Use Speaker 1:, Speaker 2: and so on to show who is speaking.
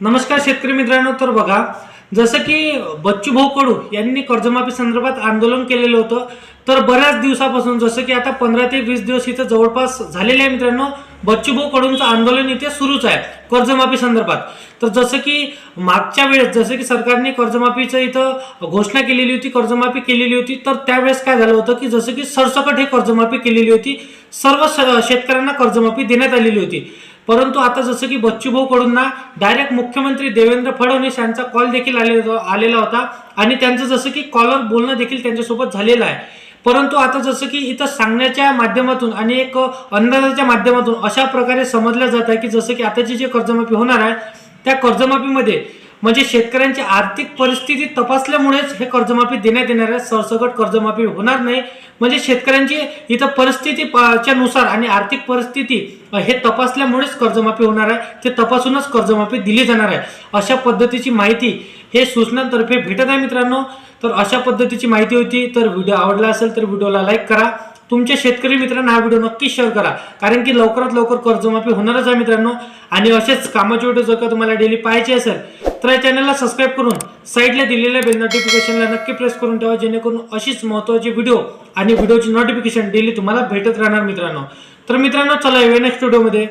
Speaker 1: नमस्कार शेतकरी मित्रांनो तर बघा जसं की बच्चू भाऊ कडू यांनी कर्जमाफी संदर्भात आंदोलन केलेलं होतं तर बऱ्याच दिवसापासून जसं की आता पंधरा ते वीस दिवस इथं जवळपास झालेले आहे मित्रांनो बच्चू भाऊ कडूंचं आंदोलन इथे सुरूच आहे कर्जमाफी संदर्भात. तर जसं की मागच्या वेळेस जसं की सरकारने कर्जमाफीचं इथं घोषणा केलेली होती कर्जमाफी केलेली होती तर त्यावेळेस काय झालं होतं की जसं की सरसकट हे कर्जमाफी केलेली होती सर्व श- शेतकऱ्यांना कर्जमाफी देण्यात आलेली होती. परंतु आता जसं की बच्चूभाऊ कडूंना डायरेक्ट मुख्यमंत्री देवेंद्र फडणवीस यांचा कॉल देखील आले आलेला होता. आणि त्यांचं जसं की कॉलर बोलणं देखील त्यांच्यासोबत झालेलं आहे. परंतु आता जसं की इथं सांगण्याच्या माध्यमातून आणि एक अंदाजाच्या माध्यमातून अशा प्रकारे समजलं जात आहे की जसं की आताची जी कर्जमाफी होणार आहे त्या कर्जमाफीमध्ये म्हणजे शेतकऱ्यांची आर्थिक परिस्थिती तपासल्यामुळेच हे कर्जमाफी देण्यात येणार आहे. सरसकट कर्जमाफी होणार नाही. म्हणजे शेतकऱ्यांची इथं परिस्थिती नुसार आणि आर्थिक परिस्थिती हे तपासल्यामुळेच कर्जमाफी होणार आहे. ते तपासूनच कर्जमाफी दिली जाणार आहे. अशा पद्धतीची माहिती हे सूचनांतर्फे भेटत आहे मित्रांनो. तर अशा पद्धतीची माहिती होती तर व्हिडिओ आवडला असेल तर व्हिडिओला लाईक करा. तुमच्या शेतकरी मित्रांना हा व्हिडिओ नक्की शेअर करा. कारण की लवकरात लवकर कर्जमाफी होणारच आहे मित्रांनो. आणि असेच कामाचे व्हिडिओ जर का तुम्हाला डेली पाहायचे असेल तर या चॅनलला सबस्क्राईब करून साईडला दिलेल्या बेल नोटिफिकेशनला नक्की प्रेस करून ठेवा जेणेकरून अशीच महत्त्वाची व्हिडिओ आणि व्हिडिओची नोटिफिकेशन डेली तुम्हाला भेटत राहणार मित्रांनो. तर मित्रांनो चला नेक्स्ट व्हिडिओमध्ये